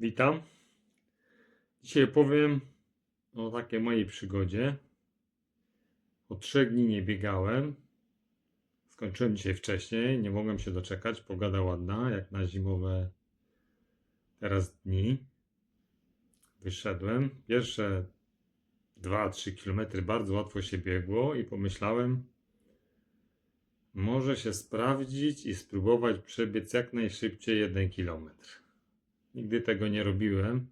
Witam. Dzisiaj powiem o takiej mojej przygodzie. Od trzech dni nie biegałem. Skończyłem dzisiaj wcześniej, nie mogłem się doczekać. Pogoda ładna, jak na zimowe teraz dni. Wyszedłem. Pierwsze 2-3 km bardzo łatwo się biegło i pomyślałem, może się sprawdzić i spróbować przebiec jak najszybciej 1 km. Nigdy tego nie robiłem.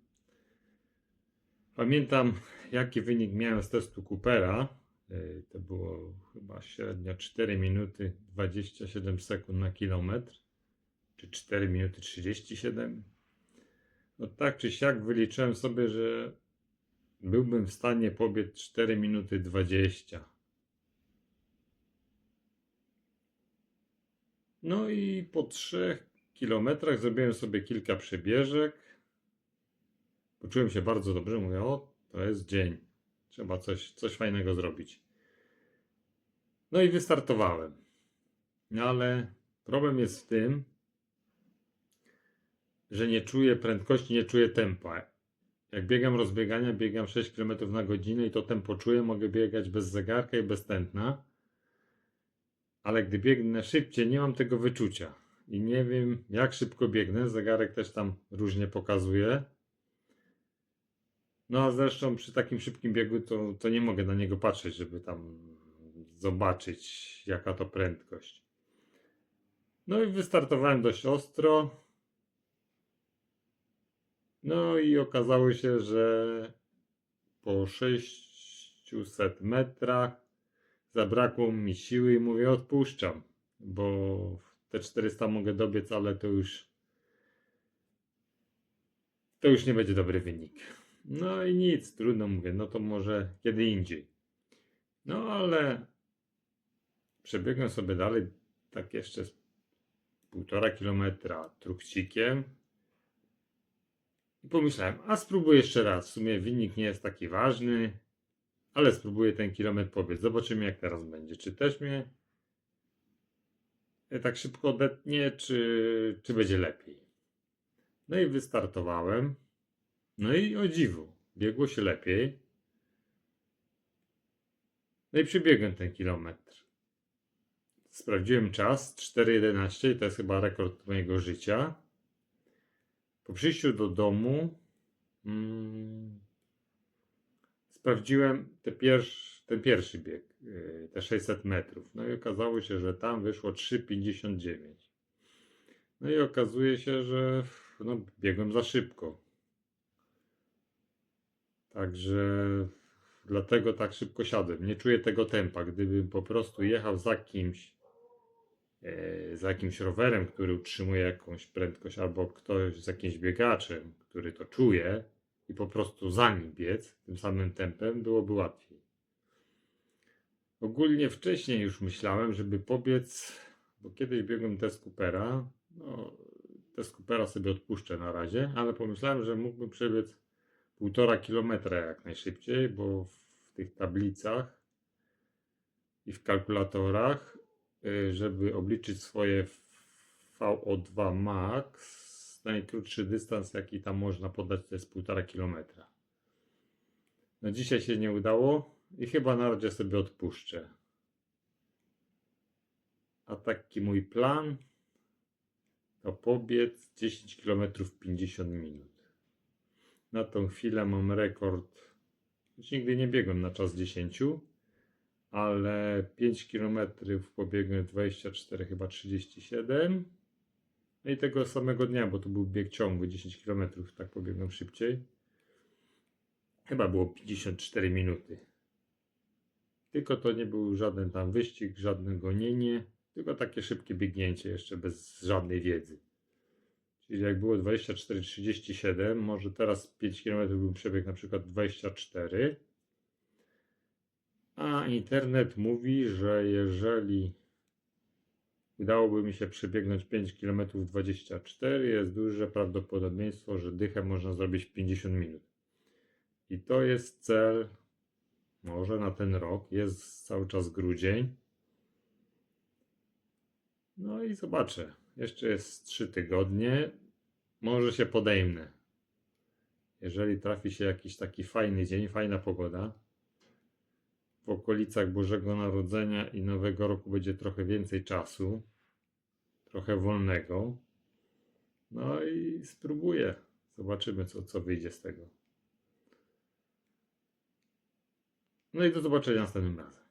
Pamiętam, jaki wynik miałem z testu Coopera. Yy, To było chyba średnio 4 minuty 27 sekund na kilometr, czy 4 minuty 37. No tak czy siak wyliczyłem sobie, że byłbym w stanie pobiec 4 minuty 20. No i po trzech kilometrach zrobiłem sobie kilka przebieżek. Poczułem się bardzo dobrze. Mówię, o, to jest dzień. Trzeba coś, coś fajnego zrobić. No i wystartowałem. Ale problem jest w tym, że nie czuję prędkości, nie czuję tempa. Jak biegam rozbiegania, biegam 6 km na godzinę i to tempo czuję, mogę biegać bez zegarka i bez tętna. Ale gdy biegnę szybciej, nie mam tego wyczucia. I nie wiem, jak szybko biegnę. Zegarek też tam różnie pokazuje. No a zresztą przy takim szybkim biegu to, to nie mogę na niego patrzeć, żeby tam zobaczyć, jaka to prędkość. No i wystartowałem dość ostro. No i okazało się, że po 600 metrach zabrakło mi siły i mówię odpuszczam, bo te 400 mogę dobiec, ale to już to już nie będzie dobry wynik. No i nic, trudno mówię, no to może kiedy indziej. No ale przebiegłem sobie dalej, tak jeszcze półtora kilometra trukcikiem i pomyślałem, a spróbuję jeszcze raz. W sumie wynik nie jest taki ważny, ale spróbuję ten kilometr pobiec. Zobaczymy jak teraz będzie. Czy też mnie tak szybko odetnie, czy, czy będzie lepiej. No i wystartowałem. No i o dziwu, biegło się lepiej. No i przebiegłem ten kilometr. Sprawdziłem czas 4.11 i to jest chyba rekord mojego życia. Po przyjściu do domu mm, sprawdziłem te ten pierwszy bieg, yy, te 600 metrów. No i okazało się, że tam wyszło 3,59. No i okazuje się, że no, biegłem za szybko. Także dlatego tak szybko siadłem. Nie czuję tego tempa. Gdybym po prostu jechał za kimś, e, za jakimś rowerem, który utrzymuje jakąś prędkość, albo ktoś z jakimś biegaczem, który to czuje i po prostu za nim biec tym samym tempem, byłoby łatwiej. Ogólnie wcześniej już myślałem, żeby pobiec, bo kiedyś biegłem test Coopera. No, test Coopera sobie odpuszczę na razie, ale pomyślałem, że mógłbym przebiec półtora kilometra jak najszybciej, bo w tych tablicach i w kalkulatorach, y, żeby obliczyć swoje VO2 max, najkrótszy dystans jaki tam można podać to jest półtora kilometra. No dzisiaj się nie udało i chyba na razie sobie odpuszczę. A taki mój plan to pobiec 10 km w 50 minut. Na tą chwilę mam rekord. Już nigdy nie biegłem na czas 10, ale 5 km pobiegłem 24, chyba 37. No i tego samego dnia, bo to był bieg ciągły 10 km, tak pobiegłem szybciej. Chyba było 54 minuty. Tylko to nie był żaden tam wyścig, żadne gonienie, tylko takie szybkie biegnięcie jeszcze bez żadnej wiedzy. Czyli jak było 24-37, może teraz 5 km bym przebiegł na przykład 24. A internet mówi, że jeżeli udałoby mi się przebiegnąć 5 km 24, jest duże prawdopodobieństwo, że dychę można zrobić w 50 minut. I to jest cel może na ten rok. Jest cały czas grudzień. No i zobaczę. Jeszcze jest 3 tygodnie. Może się podejmę. Jeżeli trafi się jakiś taki fajny dzień, fajna pogoda, w okolicach Bożego Narodzenia i Nowego Roku będzie trochę więcej czasu, trochę wolnego. No i spróbuję. Zobaczymy, co, co wyjdzie z tego. No i do zobaczenia następnym razem.